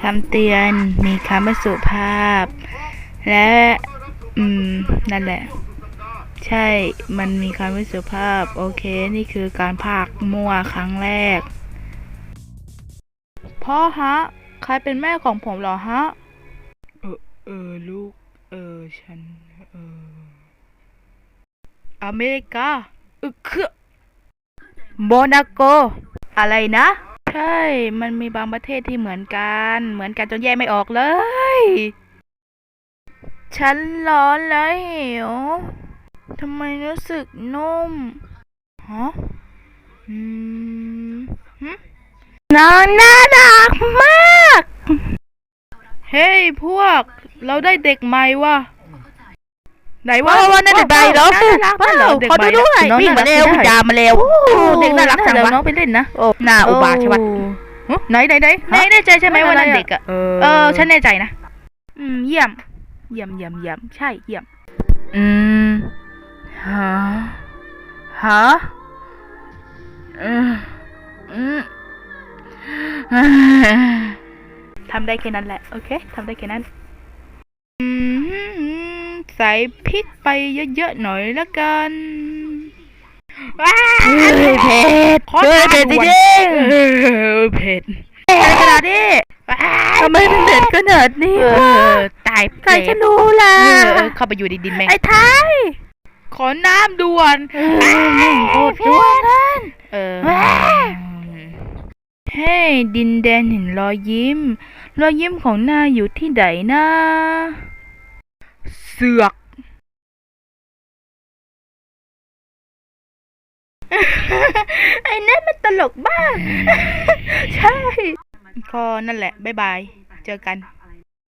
คำเตือนมีคำไม่สุภาพ และ อืม นั่นแหละ ใช่ มันมีคำไม่สุภาพ โอเค นี่คือการพากมั่วครั้งแรก พ่อฮะ ใครเป็นแม่ของผมเหรอฮะ เออ เออ ลูก เออ ฉัน เออ อเมริกา อึกคือโมนาโก อะไรนะใช่มันมีบางประเทศที่เหมือนกัน เหมือนกันจนแยกไม่ออกเลย ฉันร้อนแล้วหิวทำไมรู้สึกนุ่มฮะอืมหึนางน่ารักมาก เฮ้ยพวก เราได้เด็กใหม่ว่ะ ไหนวะว้าวว้าวนั่นเด็กใหม่เหรอน่ารักว้าวเหรอเด็กขอใหดูม่ด้วยน้องวิ่งมาเร็วน่รักจามมาเร็วโอ้เด็กน่ารักจังเดี๋ยววะน้องไปเล่นนะโอ้หน้าอุบาทใช่ปะโอ้ไหนไหนไหนไหนแน่ใจใช่ไหมว่านั่นเด็กอะเอเออฉันแน่ใจนะอืมเยี่ยม เยี่ยมเยี่ยมเยี่ยมใช่เยี่ยม อืมฮะฮะอืมอืมทำได้แค่นั้นแหละ โอเคทำได้แค่นั้นอืม ใส่พริกไปเยอะๆหน่อยละกันว้าเฮ้ยเผ็ดขอเฮ้ยทานเผ็ดจด่วนริงเออเผ็ดๆอะไรขนาดนี้ทำไมถึงเผ็ดขนาดนี้เอวะอตายใครจะรู้ล่ะเออเออเข้าไปอยู่ในดินแม่งไอ้ไทยขอน้ำด่วนเออแม่งโคตรจ้วนนั่นเออแม่เฮ้ยดินแดนเห็นรอยยิ้ม รอยยิ้มของหน้าอยู่ที่ไหนนะเสือก ไอ้นั่นมันตลกบ้ากใช่ ก็นั่นแหละ บ๊ายบาย เจอกัน